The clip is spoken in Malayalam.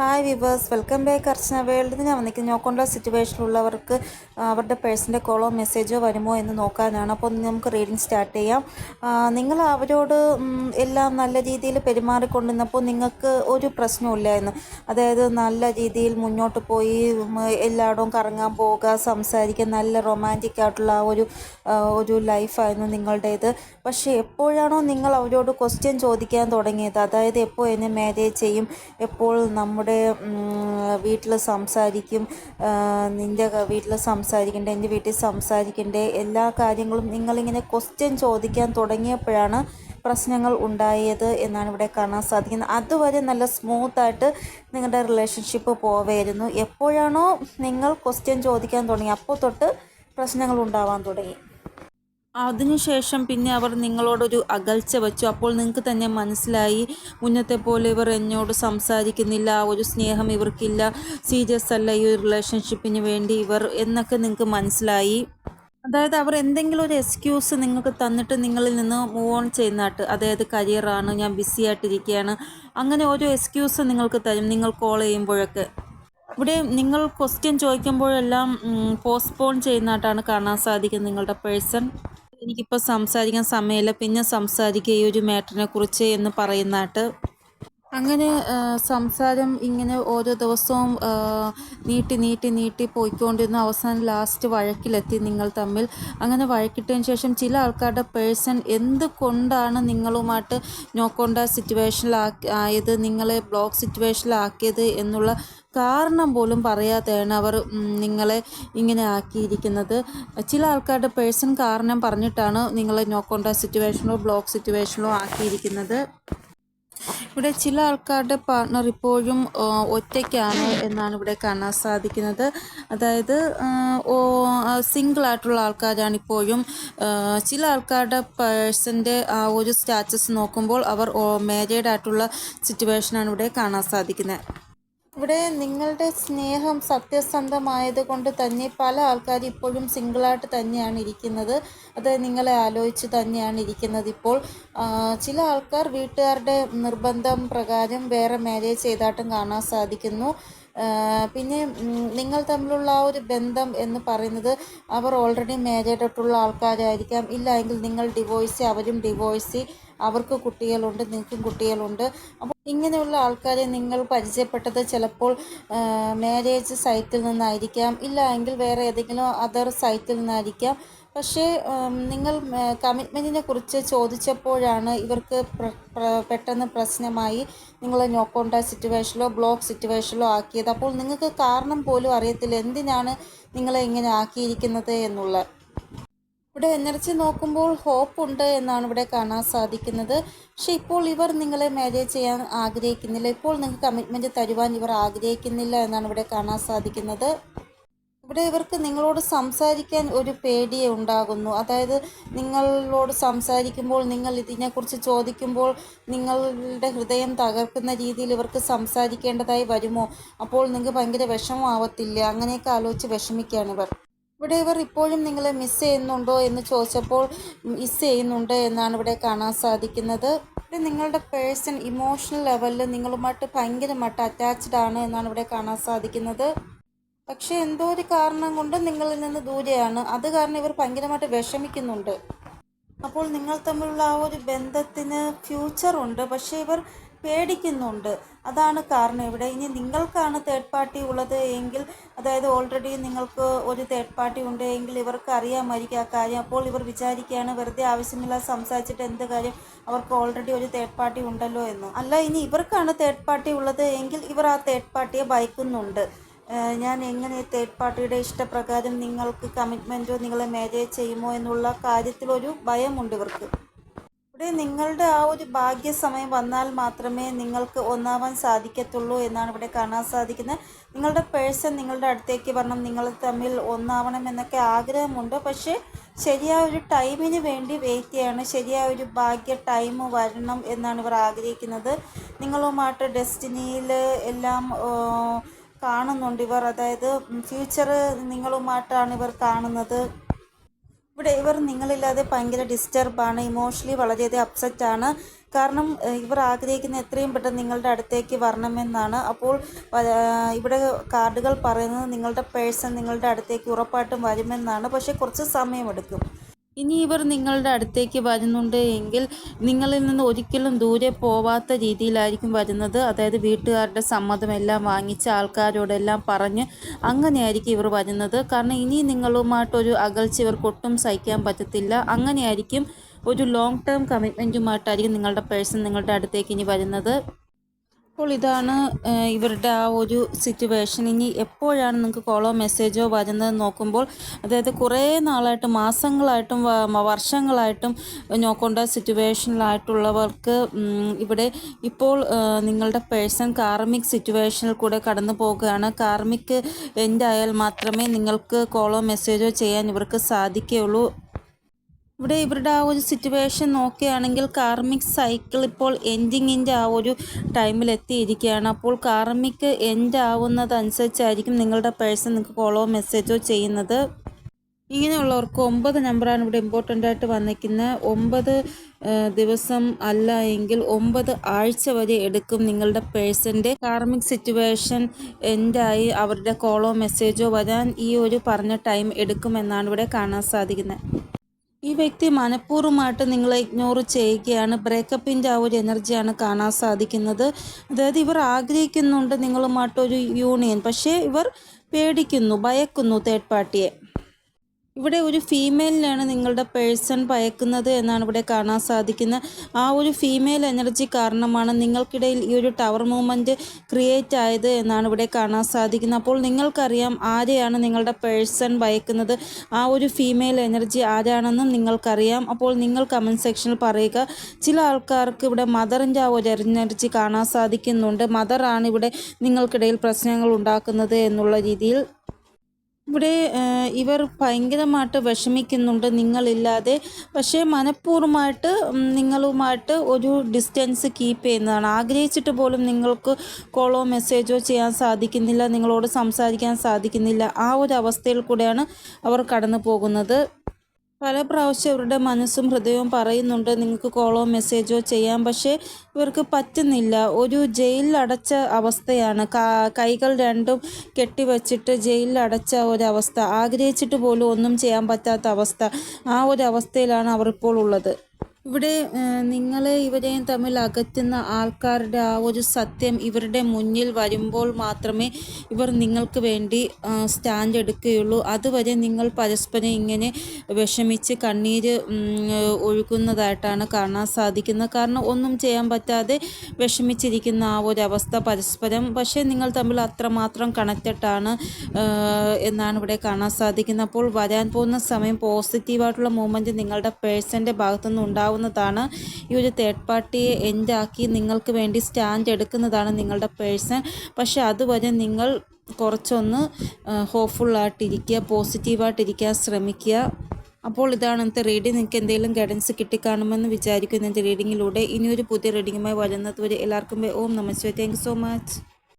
Hi viewers welcome back Archana world ഞാൻ വന്നിരിക്കുന്നത് നോക്കൊണ്ടുള്ള സിറ്റുവേഷനിലുള്ളവർക്ക് അവരുടെ പേഴ്സന്റെ കോളോ മെസ്സേജോ വരുമോ എന്ന് നോക്കാനാണ്. അപ്പോൾ നമുക്ക് റീഡിങ് സ്റ്റാർട്ട് ചെയ്യാം. നിങ്ങൾ അവരോട് എല്ലാം നല്ല രീതിയിൽ പെരുമാറിക്കൊണ്ടിരുന്നപ്പോൾ നിങ്ങൾക്ക് ഒരു പ്രശ്നമില്ലായിരുന്നു അതായത് നല്ല രീതിയിൽ മുന്നോട്ട് പോയി എല്ലായിടവും കറങ്ങാൻ പോവുക സംസാരിക്കുക നല്ല റൊമാന്റിക് ആയിട്ടുള്ള ആ ഒരു ഒരു ലൈഫായിരുന്നു നിങ്ങളുടേത്. പക്ഷേ എപ്പോഴാണോ നിങ്ങൾ അവരോട് ക്വസ്റ്റ്യൻ ചോദിക്കാൻ തുടങ്ങിയത്? അതായത് എപ്പോൾ എന്നെ മാരേജ് ചെയ്യും? എപ്പോൾ നമ്മുടെ വീട്ടിൽ സംസാരിക്കും നിന്റെ വീട്ടിൽ സംസാരിക്കണ്ടേ എന്റെ വീട്ടിൽ സംസാരിക്കണ്ടേ എല്ലാ കാര്യങ്ങളും നിങ്ങളിങ്ങനെ ക്വസ്റ്റ്യൻ ചോദിക്കാൻ തുടങ്ങിയപ്പോഴാണ് പ്രശ്നങ്ങൾ ഉണ്ടായത് എന്നാണ് ഇവിടെ കാണാൻ സാധിക്കുന്നത്. അതുവരെ നല്ല സ്മൂത്തായിട്ട് നിങ്ങളുടെ റിലേഷൻഷിപ്പ് പോവായിരുന്നു. എപ്പോഴാണോ നിങ്ങൾ ക്വസ്റ്റ്യൻ ചോദിക്കാൻ തുടങ്ങി അപ്പോൾ തൊട്ട് പ്രശ്നങ്ങൾ ഉണ്ടാവാൻ തുടങ്ങി. അതിനുശേഷം പിന്നെ അവർ നിങ്ങളോടൊരു അകൽച്ച വെച്ചു. അപ്പോൾ നിങ്ങൾക്ക് തന്നെ മനസ്സിലായി. മുന്നത്തെ പോലെ ഇവർ എന്നോട് സംസാരിക്കുന്നില്ല. ആ ഒരു സ്നേഹം ഇവർക്കില്ല. സീരിയസ് അല്ല ഈ ഒരു റിലേഷൻഷിപ്പിന് വേണ്ടി ഇവർ എന്നൊക്കെ നിങ്ങൾക്ക് മനസ്സിലായി. അതായത് അവർ എന്തെങ്കിലും ഒരു എക്സ്ക്യൂസ് നിങ്ങൾക്ക് തന്നിട്ട് നിങ്ങളിൽ നിന്ന് മൂവ് ഓൺ ചെയ്യുന്നതായിട്ട് അതായത് കരിയറാണ് ഞാൻ ബിസി ആയിട്ടിരിക്കുകയാണ്. അങ്ങനെ ഓരോ എക്സ്ക്യൂസ് നിങ്ങൾക്ക് തരും നിങ്ങൾ കോൾ ചെയ്യുമ്പോഴൊക്കെ. ഇവിടെ നിങ്ങൾ ക്വസ്റ്റ്യൻ ചോദിക്കുമ്പോഴെല്ലാം പോസ്റ്റ്പോൺ ചെയ്യുന്നതായിട്ടാണ് കാണാൻ സാധിക്കുന്നത് നിങ്ങളുടെ പേഴ്സൺ എനിക്കിപ്പോൾ സംസാരിക്കാൻ സമയമില്ല. പിന്നെ സംസാരിക്കുക ഈ ഒരു മാറ്ററിനെ കുറിച്ച് എന്ന് പറയുന്നതായിട്ട് അങ്ങനെ സംസാരം ഇങ്ങനെ ഓരോ ദിവസവും നീട്ടി നീട്ടി നീട്ടി പോയിക്കൊണ്ടിരുന്ന. അവസാനം ലാസ്റ്റ് വഴക്കിലെത്തി നിങ്ങൾ തമ്മിൽ. അങ്ങനെ വഴക്കിട്ടതിന് ശേഷം ചില ആൾക്കാരുടെ പേഴ്സൺ എന്തുകൊണ്ടാണ് നിങ്ങളുമായിട്ട് നോക്കൊണ്ട സിറ്റുവേഷനിലാക്കി ആയത് നിങ്ങളെ ബ്ലോക്ക് സിറ്റുവേഷനിലാക്കിയത് എന്നുള്ള കാരണം പോലും പറയാതെയാണ് അവർ നിങ്ങളെ ഇങ്ങനെ ആക്കിയിരിക്കുന്നത്. ചില ആൾക്കാരുടെ പേഴ്സൺ കാരണം പറഞ്ഞിട്ടാണ് നിങ്ങളെ നോക്കൊണ്ട സിറ്റുവേഷനോ ബ്ലോക്ക് സിറ്റുവേഷനോ ആക്കിയിരിക്കുന്നത്. ഇവിടെ ചില ആൾക്കാരുടെ പാർട്ട്ണർ ഇപ്പോഴും ഒറ്റയ്ക്കാണ് എന്നാണ് ഇവിടെ കാണാൻ സാധിക്കുന്നത്. അതായത് സിംഗിൾ ആയിട്ടുള്ള ആൾക്കാരാണ് ഇപ്പോഴും. ചില ആൾക്കാരുടെ പേഴ്സന്റെ ആ ഒരു സ്റ്റാറ്റസ് നോക്കുമ്പോൾ അവർ മാരീഡ് ആയിട്ടുള്ള സിറ്റുവേഷനാണ് ഇവിടെ കാണാൻ സാധിക്കുന്നത്. ഇവിടെ നിങ്ങളുടെ സ്നേഹം സത്യസന്ധമായത് കൊണ്ട് തന്നെ പല ആൾക്കാരും ഇപ്പോഴും സിംഗിളായിട്ട് തന്നെയാണ് ഇരിക്കുന്നത്. അത് നിങ്ങളെ ആലോചിച്ച് തന്നെയാണ് ഇരിക്കുന്നത് ഇപ്പോൾ. ചില ആൾക്കാർ വീട്ടുകാരുടെ നിർബന്ധം പ്രകാരം വേറെ മാരേജ് ചെയ്തായിട്ടും കാണാൻ സാധിക്കുന്നു. പിന്നെ നിങ്ങൾ തമ്മിലുള്ള ആ ഒരു ബന്ധം എന്ന് പറയുന്നത് അവർ ഓൾറെഡി മേജായിട്ടുള്ള ആൾക്കാരായിരിക്കാം. ഇല്ല എങ്കിൽ നിങ്ങൾ ഡിവോഴ്സി അവരും ഡിവോഴ്സി അവർക്ക് കുട്ടികളുണ്ട് നിങ്ങൾക്കും കുട്ടികളുണ്ട്. അപ്പോൾ ഇങ്ങനെയുള്ള ആൾക്കാരെ നിങ്ങൾ പരിചയപ്പെട്ടത് ചിലപ്പോൾ മാരേജ് സൈറ്റിൽ നിന്നായിരിക്കാം. ഇല്ല എങ്കിൽ വേറെ ഏതെങ്കിലും അതർ സൈറ്റിൽ നിന്നായിരിക്കാം. പക്ഷേ നിങ്ങൾ കമ്മിറ്റ്മെന്റിനെ കുറിച്ച് ചോദിച്ചപ്പോഴാണ് ഇവർക്ക് പെട്ടെന്ന് പ്രശ്നമായി നിങ്ങൾ നോക്കോണ്ട സിറ്റുവേഷനിലോ ബ്ലോക്ക് സിറ്റുവേഷനിലോ ആക്കിയത്. അപ്പോൾ നിങ്ങൾക്ക് കാരണം പോലും അറിയത്തില്ല. എന്തിനാണ് നിങ്ങളെ ഇങ്ങനെ ആക്കിയിരിക്കുന്നത് എന്നുള്ള. ഇവിടെ എനർജി നോക്കുമ്പോൾ ഹോപ്പ് ഉണ്ട് എന്നാണ് ഇവിടെ കാണാൻ സാധിക്കുന്നത്. പക്ഷെ ഇപ്പോൾ ഇവർ നിങ്ങളെ മാരേജ് ചെയ്യാൻ ആഗ്രഹിക്കുന്നില്ല. ഇപ്പോൾ നിങ്ങൾക്ക് കമ്മിറ്റ്മെന്റ് തരുവാൻ ഇവർ ആഗ്രഹിക്കുന്നില്ല എന്നാണ് ഇവിടെ കാണാൻ സാധിക്കുന്നത്. ഇവിടെ ഇവർക്ക് നിങ്ങളോട് സംസാരിക്കാൻ ഒരു പേടിയെ ഉണ്ടാകുന്നു. അതായത് നിങ്ങളോട് സംസാരിക്കുമ്പോൾ നിങ്ങൾ ഇതിനെക്കുറിച്ച് ചോദിക്കുമ്പോൾ നിങ്ങളുടെ ഹൃദയം തകർക്കുന്ന രീതിയിൽ ഇവർക്ക് സംസാരിക്കേണ്ടതായി വരുമോ? അപ്പോൾ നിങ്ങൾക്ക് ഭയങ്കര വിഷമാവത്തില്ല അങ്ങനെയൊക്കെ ആലോചിച്ച് വിഷമിക്കുകയാണ് ഇവർ. ഇവിടെ ഇവർ ഇപ്പോഴും നിങ്ങളെ മിസ് ചെയ്യുന്നുണ്ടോ എന്ന് ചോദിച്ചപ്പോൾ മിസ് ചെയ്യുന്നുണ്ട് എന്നാണ് ഇവിടെ കാണാൻ സാധിക്കുന്നത്. ഇവിടെ നിങ്ങളുടെ പേഴ്സൺ ഇമോഷണൽ ലെവലിൽ നിങ്ങളുമായിട്ട് ഭയങ്കരമായിട്ട് അറ്റാച്ച്ഡ് ആണ് എന്നാണ് ഇവിടെ കാണാൻ സാധിക്കുന്നത്. പക്ഷേ എന്തോ ഒരു കാരണം കൊണ്ട് നിങ്ങളിൽ നിന്ന് ദൂരെയാണ്. അത് കാരണം ഇവർ ഭയങ്കരമായിട്ട് വിഷമിക്കുന്നുണ്ട്. അപ്പോൾ നിങ്ങൾ തമ്മിലുള്ള ആ ഒരു ബന്ധത്തിന് ഫ്യൂച്ചർ ഉണ്ട്. പക്ഷേ ഇവർ പേടിക്കുന്നുണ്ട്. അതാണ് കാരണം ഇവിടെ. ഇനി നിങ്ങൾക്കാണ് തേർഡ് പാർട്ടി ഉള്ളത് എങ്കിൽ അതായത് ഓൾറെഡി നിങ്ങൾക്ക് ഒരു തേർഡ് പാർട്ടി ഉണ്ട് എങ്കിൽ ഇവർക്ക് അറിയാമായിരിക്കും ആ കാര്യം. അപ്പോൾ ഇവർ വിചാരിക്കുകയാണ് വെറുതെ ആവശ്യമില്ലാതെ സംസാരിച്ചിട്ട് എന്ത് കാര്യം അവർക്ക് ഓൾറെഡി ഒരു തേർഡ് പാർട്ടി ഉണ്ടല്ലോ എന്ന്. അല്ല ഇനി ഇവർക്കാണ് തേർഡ് പാർട്ടി ഉള്ളത് എങ്കിൽ ഇവർ ആ തേർഡ് പാർട്ടിയെ ഭയക്കുന്നുണ്ട്. ഞാൻ എങ്ങനെ തേർഡ് പാർട്ടിയുടെ ഇഷ്ടപ്രകാരം നിങ്ങൾക്ക് കമ്മിറ്റ്മെന്റോ നിങ്ങളെ മാരേജ് ചെയ്യുമോ എന്നുള്ള കാര്യത്തിലൊരു ഭയമുണ്ട് ഇവർക്ക്. ഇവിടെ നിങ്ങളുടെ ആ ഒരു ഭാഗ്യസമയം വന്നാൽ മാത്രമേ നിങ്ങൾക്ക് ഒന്നാവാൻ സാധിക്കത്തുള്ളൂ എന്നാണ് ഇവിടെ കാണാൻ സാധിക്കുന്നത്. നിങ്ങളുടെ പേഴ്സൺ നിങ്ങളുടെ അടുത്തേക്ക് വരണം നിങ്ങൾ തമ്മിൽ ഒന്നാവണം എന്നൊക്കെ ആഗ്രഹമുണ്ട്. പക്ഷേ ശരിയായ ഒരു ടൈമിന് വേണ്ടി വെയിറ്റ് ചെയ്യണം. ശരിയായ ഒരു ഭാഗ്യ ടൈം വരണം എന്നാണ് ഇവർ ആഗ്രഹിക്കുന്നത്. നിങ്ങളുമായിട്ട് ഡെസ്റ്റിനിയിൽ എല്ലാം കാണുന്നുണ്ട് ഇവർ. അതായത് ഫ്യൂച്ചർ നിങ്ങളുമായിട്ടാണ് ഇവർ കാണുന്നത്. ഇവിടെ ഇവർ നിങ്ങളില്ലാതെ ഭയങ്കര ഡിസ്റ്റർബാണ് ഇമോഷണലി വളരെയധികം അപ്സെറ്റ് ആണ്. കാരണം ഇവർ ആഗ്രഹിക്കുന്ന എത്രയും പെട്ടെന്ന് നിങ്ങളുടെ അടുത്തേക്ക് വരണമെന്നാണ്. അപ്പോൾ ഇവിടെ കാർഡുകൾ പറയുന്നത് നിങ്ങളുടെ പേഴ്സൺ നിങ്ങളുടെ അടുത്തേക്ക് ഉറപ്പായിട്ടും വരുമെന്നാണ്. പക്ഷേ കുറച്ച് സമയമെടുക്കും. ഇനി ഇവർ നിങ്ങളുടെ അടുത്തേക്ക് വരുന്നുണ്ട് എങ്കിൽ നിങ്ങളിൽ നിന്ന് ഒരിക്കലും ദൂരെ പോവാത്ത രീതിയിലായിരിക്കും വരുന്നത്. അതായത് വീട്ടുകാരുടെ സമ്മതമെല്ലാം വാങ്ങിച്ച ആൾക്കാരോടെല്ലാം പറഞ്ഞ് അങ്ങനെയായിരിക്കും ഇവർ വരുന്നത്. കാരണം ഇനി നിങ്ങളുമായിട്ടൊരു അകൽച്ച ഇവർക്ക് ഒട്ടും സഹിക്കാൻ പറ്റത്തില്ല. അങ്ങനെയായിരിക്കും ഒരു ലോങ് ടേം കമ്മിറ്റ്മെന്റുമായിട്ടായിരിക്കും നിങ്ങളുടെ പേഴ്സൺ നിങ്ങളുടെ അടുത്തേക്ക് ഇനി വരുന്നത്. അപ്പോൾ ഇതാണ് ഇവരുടെ ആ ഒരു സിറ്റുവേഷൻ ഇനി എപ്പോഴാണ് നിങ്ങൾക്ക് കോളോ മെസ്സേജോ വരുന്നത് നോക്കുമ്പോൾ അതായത് കുറേ നാളായിട്ട് മാസങ്ങളായിട്ടും വർഷങ്ങളായിട്ടും നോക്കേണ്ട സിറ്റുവേഷനിലായിട്ടുള്ളവർക്ക് ഇവിടെ ഇപ്പോൾ നിങ്ങളുടെ പേഴ്സൺ കാർമിക് സിറ്റുവേഷനിൽ കൂടെ കടന്നു പോകുകയാണ് കാർമിക് എൻഡ് മാത്രമേ നിങ്ങൾക്ക് കോളോ മെസ്സേജോ ചെയ്യാൻ ഇവർക്ക് സാധിക്കുകയുള്ളൂ. ഇവിടെ ഇവരുടെ ആ ഒരു സിറ്റുവേഷൻ നോക്കുകയാണെങ്കിൽ കാർമിക് സൈക്കിൾ ഇപ്പോൾ എൻഡിങ്ങിന്റെ ആ ഒരു ടൈമിൽ എത്തിയിരിക്കുകയാണ്. അപ്പോൾ കാർമിക് എൻഡ് ആവുന്നതനുസരിച്ചായിരിക്കും നിങ്ങളുടെ പേഴ്സൺ നിങ്ങൾക്ക് കോളോ മെസ്സേജോ ചെയ്യുന്നത്. ഇങ്ങനെയുള്ളവർക്ക് ഒമ്പത് നമ്പറാണ് ഇവിടെ ഇമ്പോർട്ടന്റ് ആയിട്ട് വന്നിരിക്കുന്നത് ഒമ്പത് ദിവസം അല്ല എങ്കിൽ ഒമ്പത് ആഴ്ച വരെ എടുക്കും നിങ്ങളുടെ പേഴ്സന്റെ കാർമിക് സിറ്റുവേഷൻ എൻഡായി അവരുടെ കോളോ മെസ്സേജോ വരാൻ ഈ ഒരു പറഞ്ഞ ടൈം എടുക്കുമെന്നാണ് ഇവിടെ കാണാൻ സാധിക്കുന്നത് ഈ വ്യക്തി മനഃപൂർവമായിട്ട് നിങ്ങളെ ഇഗ്നോർ ചെയ്യുകയാണ്. ബ്രേക്കപ്പിന്റെ ആ ഒരു എനർജിയാണ് കാണാൻ സാധിക്കുന്നത്. അതായത് ഇവർ ആഗ്രഹിക്കുന്നുണ്ട് നിങ്ങളുമായിട്ടൊരു യൂണിയൻ പക്ഷേ ഇവർ പേടിക്കുന്നു ഭയക്കുന്നു തേർഡ് പാർട്ടിയെ ഇവിടെ ഒരു ഫീമെയിലിനാണ് നിങ്ങളുടെ പേഴ്സൺ ഭയക്കുന്നത് എന്നാണ് ഇവിടെ കാണാൻ സാധിക്കുന്നത് ആ ഒരു ഫീമെയിൽ എനർജി കാരണമാണ് നിങ്ങൾക്കിടയിൽ ഈ ഒരു ടവർ മൂവ്മെന്റ് ക്രിയേറ്റ് ആയത് എന്നാണ് ഇവിടെ കാണാൻ സാധിക്കുന്നത്. അപ്പോൾ നിങ്ങൾക്കറിയാം ആരെയാണ് നിങ്ങളുടെ പേഴ്സൺ ഭയക്കുന്നത്. ആ ഒരു ഫീമെയിൽ എനർജി ആരാണെന്നും നിങ്ങൾക്കറിയാം. അപ്പോൾ നിങ്ങൾ കമന്റ് സെക്ഷനിൽ പറയുക. ചില ആൾക്കാർക്ക് ഇവിടെ മദറിന്റെ ആ ഒരു എനർജി കാണാൻ സാധിക്കുന്നുണ്ട്. മദറാണ് ഇവിടെ നിങ്ങൾക്കിടയിൽ പ്രശ്നങ്ങൾ ഉണ്ടാക്കുന്നത് എന്നുള്ള രീതിയിൽ ഇവിടെ ഇവർ ഭയങ്കരമായിട്ട് വിഷമിക്കുന്നുണ്ട് നിങ്ങളില്ലാതെ. പക്ഷേ മനഃപൂർവമായിട്ട് നിങ്ങളുമായിട്ട് ഒരു ഡിസ്റ്റൻസ് കീപ്പ് ചെയ്യുന്നതാണ്. ആഗ്രഹിച്ചിട്ട് പോലും നിങ്ങൾക്ക് കോളോ മെസ്സേജോ ചെയ്യാൻ സാധിക്കുന്നില്ല നിങ്ങളോട് സംസാരിക്കാൻ സാധിക്കുന്നില്ല. ആ ഒരു അവസ്ഥയിൽ കൂടെയാണ് അവർ കടന്നു പോകുന്നത് പല പ്രാവശ്യം അവരുടെ മനസ്സും ഹൃദയവും പറയുന്നുണ്ട് നിങ്ങൾക്ക് കോളോ മെസ്സേജോ ചെയ്യാം. പക്ഷേ ഇവർക്ക് പറ്റുന്നില്ല. ഒരു ജയിലിൽ അടച്ച അവസ്ഥയാണ്. കൈകൾ രണ്ടും കെട്ടിവച്ചിട്ട് ജയിലിൽ അടച്ച ഒരവസ്ഥ. ആഗ്രഹിച്ചിട്ട് പോലും ഒന്നും ചെയ്യാൻ പറ്റാത്ത അവസ്ഥ. ആ ഒരു അവസ്ഥയിലാണ് അവർ ഇപ്പോൾ ഉള്ളത്. ഇവിടെ നിങ്ങളെ ഇവരെയും തമ്മിൽ അകറ്റുന്ന ആൾക്കാരുടെ ആ ഒരു സത്യം ഇവരുടെ മുന്നിൽ വരുമ്പോൾ മാത്രമേ ഇവർ നിങ്ങൾക്ക് വേണ്ടി സ്റ്റാൻഡ് എടുക്കുകയുള്ളൂ. അതുവരെ നിങ്ങൾ പരസ്പരം ഇങ്ങനെ വിഷമിച്ച് കണ്ണീര് ഒഴുകുന്നതായിട്ടാണ് കാണാൻ സാധിക്കുന്നത്. കാരണം ഒന്നും ചെയ്യാൻ പറ്റാതെ വിഷമിച്ചിരിക്കുന്ന ആ ഒരു അവസ്ഥ പരസ്പരം. പക്ഷേ നിങ്ങൾ തമ്മിൽ അത്രമാത്രം കണക്റ്റഡാണ് എന്നാണ് ഇവിടെ കാണാൻ സാധിക്കുന്നത്. അപ്പോൾ വരാൻ പോകുന്ന സമയം പോസിറ്റീവായിട്ടുള്ള മൂവ്മെന്റ് നിങ്ങളുടെ പേഴ്സന്റെ ഭാഗത്തുനിന്ന് ഉണ്ടാവുന്നതാണ്. ഈ ഒരു തേർഡ് പാർട്ടിയെ എൻഡാക്കി നിങ്ങൾക്ക് വേണ്ടി സ്റ്റാൻഡ് എടുക്കുന്നതാണ് നിങ്ങളുടെ പേഴ്സൺ. പക്ഷേ അതുവരെ നിങ്ങൾ കുറച്ചൊന്ന് ഹോപ്പ്ഫുള്ളായിട്ടിരിക്കുക പോസിറ്റീവായിട്ടിരിക്കാൻ ശ്രമിക്കുക. അപ്പോൾ ഇതാണ് ഇന്നത്തെ റീഡിംഗ് നിങ്ങൾക്ക് എന്തെങ്കിലും ഗൈഡൻസ് കിട്ടിക്കാണുമെന്ന് വിചാരിക്കുന്നു എന്റെ റീഡിങ്ങിലൂടെ ഇനിയൊരു പുതിയ റീഡിങ്ങുമായി വരുന്നത് വരെ എല്ലാവർക്കും ഓം നമസ്തേ താങ്ക് സോ മച്ച്